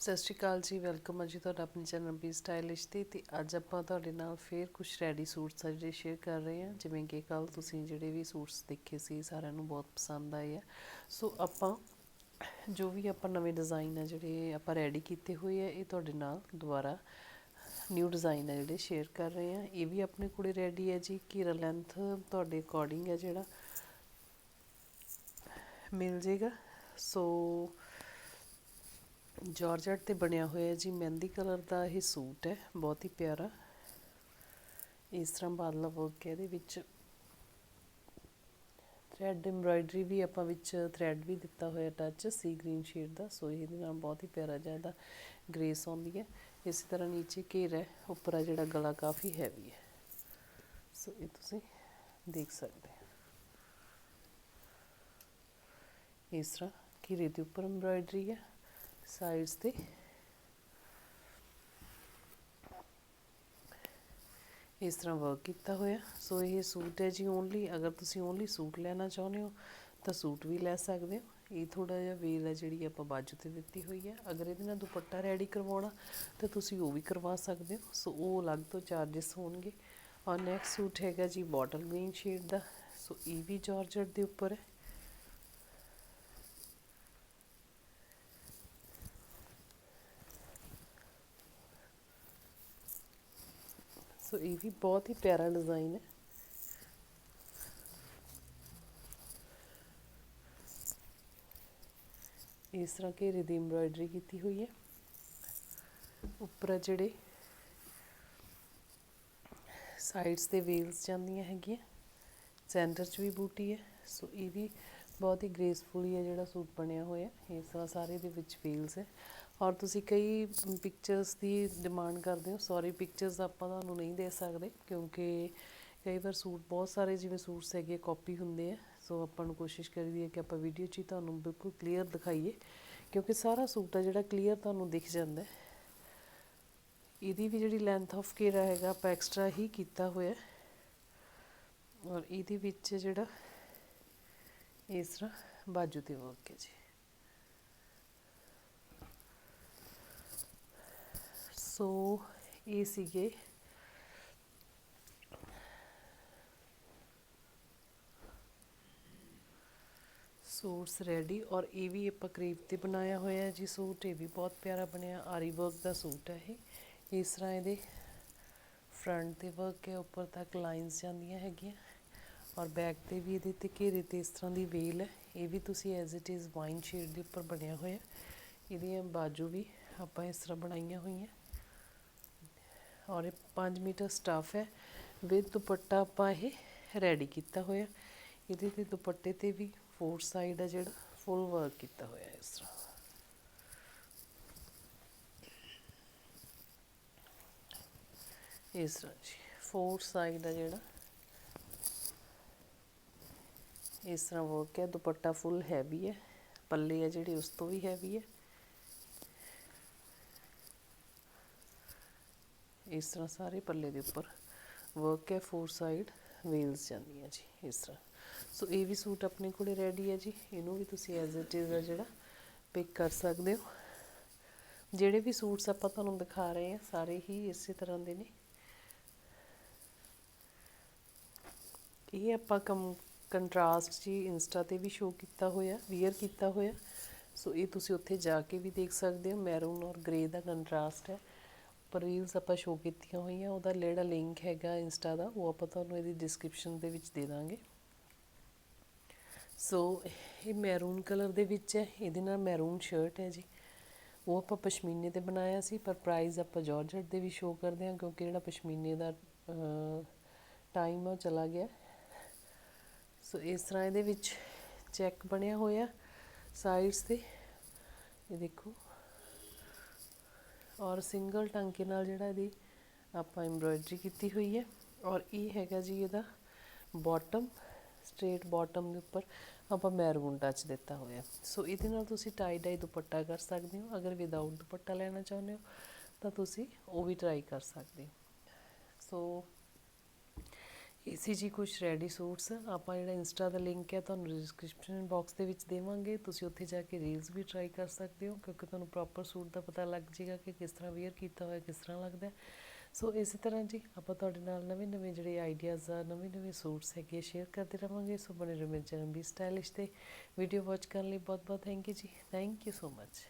ਸਤਿ ਸ਼੍ਰੀ ਅਕਾਲ ਜੀ ਵੈਲਕਮ ਹੈ ਜੀ ਤੁਹਾਡਾ ਆਪਣੇ ਚੈਨਲ ਬੀ ਸਟਾਈਲਿਸ਼ ਤੇ ਤੇ ਅੱਜ ਆਪਾਂ ਤੁਹਾਡੇ ਨਾਲ ਫੇਰ ਕੁਝ ਰੈਡੀ ਸੂਟਸ ਆ ਜਿਹੜੇ ਸ਼ੇਅਰ ਕਰ ਰਹੇ ਹਾਂ ਜਿਵੇਂ ਕਿ ਕੱਲ ਤੁਸੀਂ ਜਿਹੜੇ ਵੀ ਸੂਟਸ ਦੇਖੇ ਸੀ ਸਾਰਿਆਂ ਨੂੰ ਬਹੁਤ ਪਸੰਦ ਆਏ ਆ। ਸੋ ਆਪਾਂ ਜੋ ਵੀ ਆਪਾਂ ਨਵੇਂ ਡਿਜ਼ਾਈਨ ਆ ਜਿਹੜੇ ਆਪਾਂ ਰੈਡੀ ਕੀਤੇ ਹੋਏ ਆ, ਇਹ ਤੁਹਾਡੇ ਨਾਲ ਦੁਬਾਰਾ ਨਿਊ ਡਿਜ਼ਾਈਨ ਆ ਜਿਹੜੇ ਸ਼ੇਅਰ ਕਰ ਰਹੇ ਆ। ਇਹ ਵੀ ਆਪਣੇ ਕੋਲੇ ਰੈਡੀ ਹੈ ਜੀ, ਘੇਰਾ ਲੈਂਥ ਤੁਹਾਡੇ ਅਕੋਰਡਿੰਗ ਹੈ ਜਿਹੜਾ ਮਿਲ ਜੇਗਾ। ਸੋ ਜਾਰਜਟ ਤੇ ਬਣਿਆ ਹੋਇਆ ਜੀ ਮਹਿੰਦੀ ਕਲਰ ਦਾ ਇਹ ਸੂਟ ਹੈ, ਬਹੁਤ ਹੀ ਪਿਆਰਾ। ਇਸ ਤਰ੍ਹਾਂ ਬਾਦਲਾ ਵਰਕ ਹੈ ਇਹਦੇ ਵਿੱਚ। ਥ੍ਰੈਡ ਐਮਬ੍ਰਾਇਡਰੀ ਵੀ ਆਪਾਂ ਵਿੱਚ ਥ੍ਰੈਡ ਵੀ ਦਿੱਤਾ ਹੋਇਆ ਟੱਚ ਸੀ ਗ੍ਰੀਨ ਸ਼ੇਡ ਦਾ, ਸੋ ਇਹਦੇ ਨਾਲ ਬਹੁਤ ਹੀ ਪਿਆਰਾ ਜਿਹਾ ਇਹਦਾ ਗ੍ਰੇਸ ਆਉਂਦੀ ਹੈ। ਇਸੇ ਤਰ੍ਹਾਂ ਨੀਚੇ ਘੇਰਾ ਹੈ, ਉੱਪਰ ਆ ਜਿਹੜਾ ਗਲਾ ਕਾਫੀ ਹੈਵੀ ਹੈ। ਸੋ ਇਹ ਤੁਸੀਂ ਦੇਖ ਸਕਦੇ ਹੋ। ਇਸ ਤਰ੍ਹਾਂ ਘੇਰੇ ਦੇ ਉੱਪਰ ਐਮਬ੍ਰਾਇਡਰੀ ਹੈ। ਸਾਈਡਸ ਤੇ। ਇਸ ਤਰ੍ਹਾਂ ਵਰਕ ਕੀਤਾ ਹੋਇਆ। ਸੋ ਇਹ ਸੂਟ ਹੈ ਜੀ ਓਨਲੀ ਅਗਰ ਤੁਸੀਂ ਓਨਲੀ ਸੂਟ ਲੈਣਾ ਚਾਹੁੰਦੇ ਹੋ, ਤਾਂ ਸੂਟ ਵੀ ਲੈ ਸਕਦੇ ਹੋ। ਇਹ ਥੋੜਾ ਜਿਹਾ ਵੇਲ ਹੈ ਜਿਹੜੀ ਆਪਾਂ ਬਾਜੂ ਤੇ ਦਿੱਤੀ ਹੋਈ ਹੈ। ਅਗਰ ਇਹਦੇ ਨਾਲ ਦੁਪੱਟਾ ਰੈਡੀ ਕਰਵਾਉਣਾ, ਤਾਂ ਤੁਸੀਂ ਉਹ ਵੀ ਕਰਵਾ ਸਕਦੇ ਹੋ। ਸੋ ਉਹ ਅਲੱਗ ਤੋਂ ਚਾਰजेस ਹੋਣਗੇ। ਔਰ ਨੈਕਸਟ ਸੂਟ ਹੈਗਾ ਜੀ ਬੋਟਲ ਗ੍ਰੀਨ ਸ਼ੇਡ ਦਾ। ਸੋ ਇਹ ਵੀ ਜਾਰਜਟ ਦੇ ਉੱਪਰ ਹੈ। ਸੋ ਇਹ ਵੀ ਬਹੁਤ ਹੀ ਪਿਆਰਾ ਡਿਜ਼ਾਈਨ ਹੈ। ਇਸ ਤਰ੍ਹਾਂ ਘੇਰੇ ਦੀ ਐਮਬ੍ਰਾਇਡਰੀ ਕੀਤੀ ਹੋਈ ਹੈ। ਉੱਪਰ ਜਿਹੜੇ ਸਾਈਡਸ ਤੇ ਵੇਲਸ ਜਾਂਦੀਆਂ ਹੈਗੀਆਂ। ਸੈਂਟਰ 'ਚ ਵੀ ਬੂਟੀ ਹੈ। ਸੋ ਇਹ ਵੀ ਬਹੁਤ ਹੀ ਗ੍ਰੇਸਫੁਲੀ ਹੈ ਜਿਹੜਾ ਸੂਟ ਬਣਿਆ ਹੋਇਆ ਇਸ ਤਰ੍ਹਾਂ ਸਾਰੇ ਦੇ ਵਿੱਚ ਫੀਲਸ ਹੈ। ਔਰ ਤੁਸੀਂ ਕਈ ਪਿਕਚਰਸ ਦੀ ਡਿਮਾਂਡ ਕਰਦੇ ਹੋ। ਸੌਰੀ ਪਿਕਚਰਸ ਆਪਾਂ ਤੁਹਾਨੂੰ ਨਹੀਂ ਦੇ ਸਕਦੇ ਕਿਉਂਕਿ ਕਈ ਵਾਰ ਸੂਟ ਬਹੁਤ ਸਾਰੇ ਜਿਵੇਂ ਸੂਟਸ ਹੈਗੇ ਕਾਪੀ ਹੁੰਦੇ ਆ। ਸੋ ਆਪਾਂ ਨੂੰ ਕੋਸ਼ਿਸ਼ ਕਰੀਦੀ ਹੈ ਕਿ ਆਪਾਂ ਵੀਡੀਓ 'ਚ ਹੀ ਤੁਹਾਨੂੰ ਬਿਲਕੁਲ ਕਲੀਅਰ ਦਿਖਾਈਏ। ਕਿਉਂਕਿ ਸਾਰਾ ਸੂਟ ਆ ਜਿਹੜਾ ਕਲੀਅਰ ਤੁਹਾਨੂੰ ਦਿਖ ਜਾਂਦਾ ਹੈ। ਇਹਦੀ ਵੀ ਜਿਹੜੀ ਲੈਂਥ ਆਫ ਘੇਰਾ ਹੈਗਾ, ਆਪਾਂ ਐਕਸਟਰਾ ਹੀ ਕੀਤਾ ਹੋਇਆ ਔਰ ਇਹਦੇ ਵਿੱਚ ਜਿਹੜਾ ਇਸ ਤਰ੍ਹਾਂ ਬਾਜੂ ਤੇ ਵਰਕ ਹੈ ਜੀ। ਸੋ ਇਹ ਸੀਗੇ ਸੂਟਸ ਰੈਡੀ ਔਰ ਇਹ ਵੀ ਆਪਾਂ ਕਰੀਬ ਤੇ ਬਣਾਇਆ ਹੋਇਆ ਜੀ ਸੂਟ। ਇਹ ਵੀ ਬਹੁਤ ਪਿਆਰਾ ਬਣਿਆ, ਆਰੀ ਵਰਕ ਦਾ ਸੂਟ ਹੈ ਇਹ। ਇਸ ਤਰ੍ਹਾਂ ਇਹਦੇ ਫਰੰਟ ਤੇ ਵਰਕ ਹੈ, ਉੱਪਰ ਤੱਕ ਲਾਈਨਸ ਜਾਂਦੀਆਂ ਹੈਗੀਆਂ। ਔਰ ਬੈਕ ਤੇ ਵੀ ਇਹਦੇ ਤੇ ਘੇਰੇ ਤੇ ਇਸ ਤਰ੍ਹਾਂ ਦੀ ਵੇਲ ਹੈ। ਇਹ ਵੀ ਤੁਸੀਂ as it is wine shade ਦੇ ਉੱਪਰ ਬਣਿਆ ਹੋਇਆ ਇਹਦੀਆਂ ਬਾਜੂ ਵੀ ਆਪਾਂ ਇਸ ਤਰ੍ਹਾਂ ਬਣਾਈਆਂ ਹੋਈਆਂ। ਔਰ ਇਹ 5 ਮੀਟਰ ਸਟਾਫ ਹੈ। ਵਿਦ ਦੁਪੱਟਾ ਆਪਾਂ ਇਹ ਰੈਡੀ ਕੀਤਾ ਹੋਇਆ। ਇਹਦੇ ਤੇ ਦੁਪੱਟੇ ਤੇ ਵੀ ਫੋਰ ਸਾਈਡ ਹੈ ਜਿਹੜਾ ਫੁੱਲ ਵਰਕ ਕੀਤਾ ਹੋਇਆ ਇਸ ਤਰ੍ਹਾਂ। ਇਸ ਤਰ੍ਹਾਂ ਜੀ ਫੋਰ ਸਾਈਡ ਹੈ ਜਿਹੜਾ। ਇਸ ਤਰ੍ਹਾਂ ਵਰਕ ਹੈ ਦੁਪੱਟਾ ਫੁੱਲ ਹੈਵੀ ਹੈ, ਪੱਲੇ ਆ ਜਿਹੜੇ ਉਸ ਤੋਂ ਵੀ ਹੈਵੀ ਹੈ। ਇਸ ਤਰ੍ਹਾਂ ਸਾਰੇ ਪੱਲੇ ਦੇ ਉੱਪਰ ਵਰਕ ਹੈ ਫੋਰ ਸਾਈਡ ਵੇਲਸ ਜਾਂਦੀਆਂ ਜੀ, ਇਸ ਤਰ੍ਹਾਂ। ਸੋ ਇਹ ਵੀ ਸੂਟ ਆਪਣੇ ਕੋਲੇ ਰੈਡੀ ਹੈ ਜੀ, ਇਹਨੂੰ ਵੀ ਤੁਸੀਂ ਐਜ਼ ਇਟ ਇਜ਼ ਆ ਜਿਹੜਾ ਪਿਕ ਕਰ ਸਕਦੇ ਹੋ। ਜਿਹੜੇ ਵੀ ਸੂਟਸ ਆਪਾਂ ਤੁਹਾਨੂੰ ਦਿਖਾ ਰਹੇ ਹਾਂ, ਸਾਰੇ ਹੀ ਇਸੇ ਤਰ੍ਹਾਂ ਦੇ ਨੇ। ਇਹ ਆਪਾਂ ਕਮ ਕੰਟਰਾਸਟ ਜੀ ਇੰਸਟਾ ਤੇ ਵੀ ਸ਼ੋ ਕੀਤਾ ਹੋਇਆ ਵੀਅਰ ਕੀਤਾ ਹੋਇਆ। ਸੋ ਇਹ ਤੁਸੀਂ ਉੱਥੇ ਜਾ ਕੇ ਵੀ ਦੇਖ ਸਕਦੇ ਹੋ ਮੈਰੂਨ ਔਰ ਗ੍ਰੇ ਦਾ ਕੰਟਰਾਸਟ ਹੈ। ਪਰ ਰੀਲਸ ਆਪਾਂ ਸ਼ੋ ਕੀਤੀਆਂ ਹੋਈਆਂ, ਉਹਦਾ ਜਿਹੜਾ ਲਿੰਕ ਹੈਗਾ ਇੰਸਟਾ ਦਾ, ਉਹ ਆਪਾਂ ਤੁਹਾਨੂੰ ਇਹਦੀ ਡਿਸਕ੍ਰਿਪਸ਼ਨ ਦੇ ਵਿੱਚ ਦੇ ਦਾਂਗੇ। ਸੋ ਇਹ ਮੈਰੂਨ ਕਲਰ ਦੇ ਵਿੱਚ ਹੈ, ਇਹਦੇ ਨਾਲ ਮੈਰੂਨ ਸ਼ਰਟ ਹੈ ਜੀ। ਉਹ ਆਪਾਂ ਪਸ਼ਮੀਨੇ ਤੇ ਬਣਾਇਆ ਸੀ, ਪਰ ਪ੍ਰਾਈਸ ਆਪਾਂ ਜਾਰਜਟ ਦੇ ਵੀ ਸ਼ੋ ਕਰਦੇ ਹਾਂ, ਕਿਉਂਕਿ ਜਿਹੜਾ ਪਸ਼ਮੀਨੇ ਦਾ ਟਾਈਮ ਉਹ ਚਲਾ ਗਿਆ। ਸੋ ਇਸ ਤਰ੍ਹਾਂ ਇਹਦੇ ਵਿੱਚ ਚੈੱਕ ਬਣਿਆ ਹੋਇਆ ਸਾਈਡਸ ਤੇ। ਇਹ ਦੇਖੋ। ਔਰ ਸਿੰਗਲ ਟਾਂਕੇ ਨਾਲ ਜਿਹੜਾ ਇਹਦੀ ਆਪਾਂ ਐਮਬ੍ਰੋਇਡਰੀ ਕੀਤੀ ਹੋਈ ਹੈ। ਔਰ ਇਹ ਹੈਗਾ ਜੀ ਇਹਦਾ ਬਾਟਮ ਸਟ੍ਰੇਟ ਬਾਟਮ ਦੇ ਉੱਪਰ ਆਪਾਂ ਮੈਰੂਨ ਟੱਚ ਦਿੱਤਾ ਹੋਇਆ। ਸੋ ਇਹਦੇ ਨਾਲ ਤੁਸੀਂ ਟਾਈ ਡਾਈ ਦੁਪੱਟਾ ਕਰ ਸਕਦੇ ਹੋ। ਅਗਰ ਵਿਦਆਊਟ ਦੁਪੱਟਾ ਲੈਣਾ ਚਾਹੁੰਦੇ ਹੋ ਤਾਂ ਤੁਸੀਂ ਉਹ ਵੀ ਟਰਾਈ ਕਰ ਸਕਦੇ ਹੋ। ਸੋ ਇਹ ਸੀ ਜੀ ਕੁਝ ਰੈਡੀ ਸੂਟਸ ਆਪਾਂ ਜਿਹੜਾ ਇੰਸਟਾ ਦਾ ਲਿੰਕ ਹੈ ਤੁਹਾਨੂੰ ਡਿਸਕ੍ਰਿਪਸ਼ਨ ਬਾਕਸ ਦੇ ਵਿੱਚ ਦੇਵਾਂਗੇ। ਤੁਸੀਂ ਉੱਥੇ ਜਾ ਕੇ ਰੀਲਸ ਵੀ ਟਰਾਈ ਕਰ ਸਕਦੇ ਹੋ, ਕਿਉਂਕਿ ਤੁਹਾਨੂੰ ਪ੍ਰੋਪਰ ਸੂਟ ਦਾ ਪਤਾ ਲੱਗ ਜਾਏਗਾ ਕਿ ਕਿਸ ਤਰ੍ਹਾਂ ਵੇਅਰ ਕੀਤਾ ਹੋਇਆ, ਕਿਸ ਤਰ੍ਹਾਂ ਲੱਗਦਾ ਸੋ ਇਸੇ ਤਰ੍ਹਾਂ ਜੀ, ਆਪਾਂ ਤੁਹਾਡੇ ਨਾਲ ਨਵੇਂ ਨਵੇਂ ਜਿਹੜੇ ਆਈਡੀਆਜ਼ ਆ ਨਵੇਂ ਨਵੇਂ ਸੂਟਸ ਹੈਗੇ ਸ਼ੇਅਰ ਕਰਦੇ ਰਵਾਂਗੇ। ਸੋ, ਬਣੇ ਰਹੋ ਮੇਰੇ ਚੈਨਲ ਵੀ ਸਟਾਈਲਿਸ਼ ਤੇ। ਵੀਡੀਓ ਵਾਚ ਕਰਨ ਲਈ ਬਹੁਤ ਬਹੁਤ ਥੈਂਕ ਯੂ ਜੀ। Thank you so much